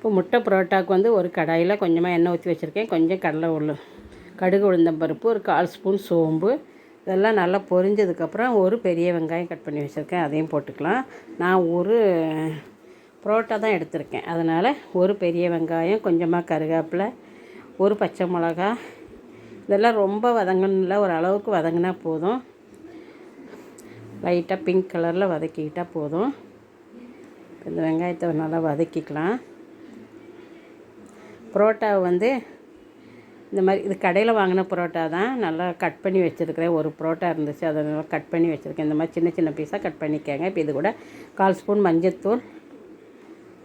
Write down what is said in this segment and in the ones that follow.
இப்போ முட்டை பரோட்டாவுக்கு வந்து ஒரு கடாயில் கொஞ்சமாக எண்ணெய் ஊற்றி வச்சுருக்கேன். கொஞ்சம் கடலை உள்ள கடுகு உளுந்தம்பருப்பு ஒரு கால் ஸ்பூன் சோம்பு இதெல்லாம் நல்லா பொரிஞ்சதுக்கப்புறம் ஒரு பெரிய வெங்காயம் கட் பண்ணி வச்சுருக்கேன். அதையும் போட்டுக்கலாம். நான் ஒரு பரோட்டா தான் எடுத்திருக்கேன். அதனால் ஒரு பெரிய வெங்காயம் கொஞ்சமாக கருகாப்பில் ஒரு பச்சை மிளகா இதெல்லாம் ரொம்ப வதங்கணும்ல ஒரு அளவுக்கு வதங்கினா போதும். லைட்டாக பிங்க் கலரில் வதக்கிக்கிட்டால் போதும். இந்த வெங்காயத்தை நல்லா வதக்கிக்கலாம். பரோட்டாவை வந்து இந்த மாதிரி இது கடையில் வாங்கின பரோட்டா தான் நல்லா கட் பண்ணி வச்சுருக்கிறேன். ஒரு பரோட்டா இருந்துச்சு அதை நல்லா கட் பண்ணி வச்சுருக்கேன். இந்த மாதிரி சின்ன சின்ன பீஸாக கட் பண்ணிக்கங்க. இப்போ இது கூட கால் ஸ்பூன் மஞ்சத்தூள்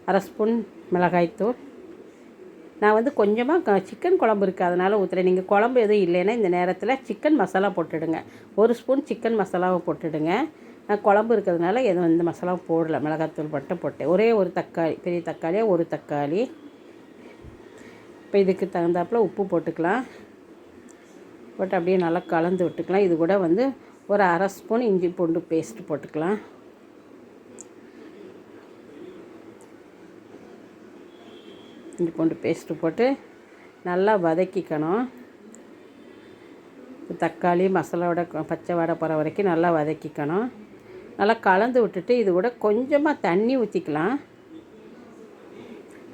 அரை ஸ்பூன் மிளகாய்த்தூள். நான் வந்து கொஞ்சமாக சிக்கன் குழம்பு இருக்குது அதனால் ஊற்றுறேன் நீங்கள் குழம்பு எதுவும் இல்லைன்னா இந்த நேரத்தில் சிக்கன் மசாலா போட்டுடுங்க. ஒரு ஸ்பூன் சிக்கன் மசாலாவை போட்டுடுங்க. நான் குழம்பு இருக்கிறதுனால எதுவும் இந்த மசாலாவும் போடல. மிளகாத்தூள் மட்டும் போட்டேன். ஒரே ஒரு தக்காளி பெரிய தக்காளியாக ஒரு தக்காளி. இப்போ இதுக்கு தகுந்தாப்பில் உப்பு போட்டுக்கலாம். போட்டு அப்படியே நல்லா கலந்து விட்டுக்கலாம். இது கூட வந்து ஒரு அரை ஸ்பூன் இஞ்சி பூண்டு பேஸ்ட் போட்டுக்கலாம். இஞ்சி பூண்டு பேஸ்ட்டு போட்டு நல்லா வதக்கிக்கணும். தக்காளி மசாலாவோட பச்சை வடை போகிற வரைக்கும் நல்லா வதக்கிக்கணும். நல்லா கலந்து விட்டுட்டு இது கூட கொஞ்சமாக தண்ணி ஊற்றிக்கலாம்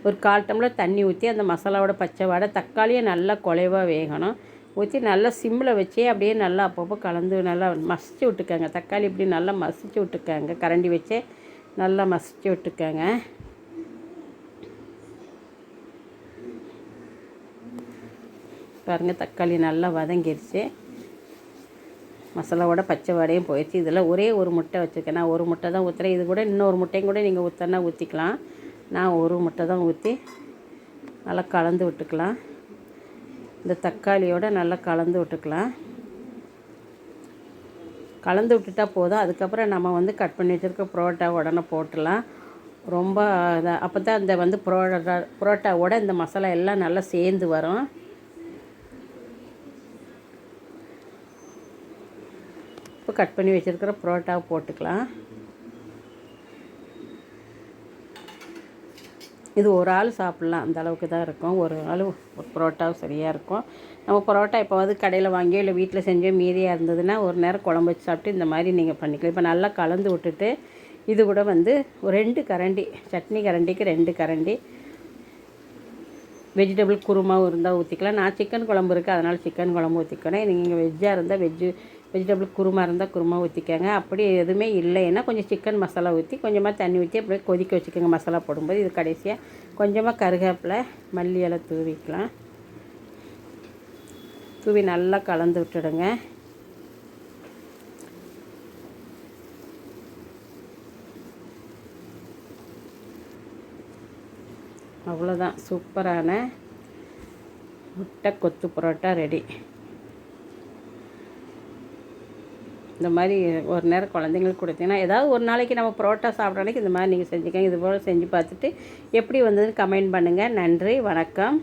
ஒரு கால் டம்ளர் தண்ணி ஊற்றி அந்த மசாலாவோட பச்சை வடை தக்காளியை நல்லா குலைவாக வேகணும். ஊற்றி நல்லா சிம்மில் வச்சே அப்படியே நல்லா அப்பப்போ கலந்து நல்லா மசிச்சு விட்டுக்கோங்க. தக்காளி இப்படி நல்லா மசிச்சு விட்டுக்கோங்க. கரண்டி வச்சே நல்லா மசிச்சு விட்டுக்கோங்க. பாருங்கள் தக்காளி நல்லா வதங்கிடுச்சு மசாலாவோட பச்சை வடையும் போயிடுச்சு. இதில் ஒரே ஒரு முட்டை வச்சுருக்கேன். நான் ஒரு முட்டை தான் ஊற்றுறேன் இது கூட இன்னொரு முட்டையும் கூட நீங்கள் ஊற்றினா ஊற்றிக்கலாம் நான் ஒரு முட்டை தான் ஊற்றி நல்லா கலந்து விட்டுக்கலாம். இந்த தக்காளியோடு நல்லா கலந்து விட்டுக்கலாம். கலந்து விட்டுட்டா போதும். அதுக்கப்புறம் நம்ம வந்து கட் பண்ணி வச்சுருக்க புரோட்டா உடனே போட்டுடலாம். ரொம்ப அப்போ தான் இந்த வந்து புரோட்டா புரோட்டாவோட இந்த மசாலா எல்லாம் நல்லா சேர்ந்து வரும். இப்போ கட் பண்ணி வச்சுருக்கிற புரோட்டாவை போட்டுக்கலாம். இது ஒரு ஆள் சாப்பிட்லாம். அந்த அளவுக்கு தான் இருக்கும். ஒரு ஆள் ஒரு பரோட்டாவும் சரியாக இருக்கும். நம்ம பரோட்டா இப்போ கடையில் வாங்கியோ இல்லை வீட்டில் செஞ்சோ மீதியாக இருந்ததுன்னா ஒரு நேரம் குழம்பு வச்சு சாப்பிட்டு இந்த மாதிரி நீங்கள் பண்ணிக்கலாம். இப்போ நல்லா கலந்து விட்டுட்டு இது கூட வந்து ஒரு ரெண்டு கரண்டி சட்னி கரண்டிக்கு ரெண்டு கரண்டி. வெஜிடபிள் குருமாவும் இருந்தால் ஊற்றிக்கலாம் நான் சிக்கன் குழம்பு இருக்குது அதனால் சிக்கன் குழம்பு ஊற்றிக்கணும் நீங்கள் வெஜ்ஜாக இருந்தால் வெஜ்ஜு வெஜிடபிள் குருமா இருந்தால் குருமா ஊற்றிக்கோங்க அப்படி எதுவுமே இல்லைன்னா கொஞ்சம் சிக்கன் மசாலா ஊற்றி கொஞ்சமாக தண்ணி ஊற்றி அப்படியே கொதிக்க வச்சுக்கோங்க மசாலா போடும்போது. இது கடைசியாக கொஞ்சமாக கருவேப்பிலை மல்லி இலை தூவிக்கலாம். தூவி நல்லா கலந்து விட்டுடுங்க. அவ்வளோதான் சூப்பரான முட்டை கொத்து பரோட்டா ரெடி. இந்த மாதிரி ஒரு நேரம் குழந்தைங்களுக்கு கொடுத்தீங்கன்னா ஏதாவது ஒரு நாளைக்கு நம்ம புரோட்டா சாப்பிட்ற அன்றைக்கி இந்த மாதிரி நீங்கள் செஞ்சுக்கோங்க. இது போல் செஞ்சு பார்த்துட்டு எப்படி வந்ததுன்னு கமெண்ட் பண்ணுங்கள் நன்றி வணக்கம்.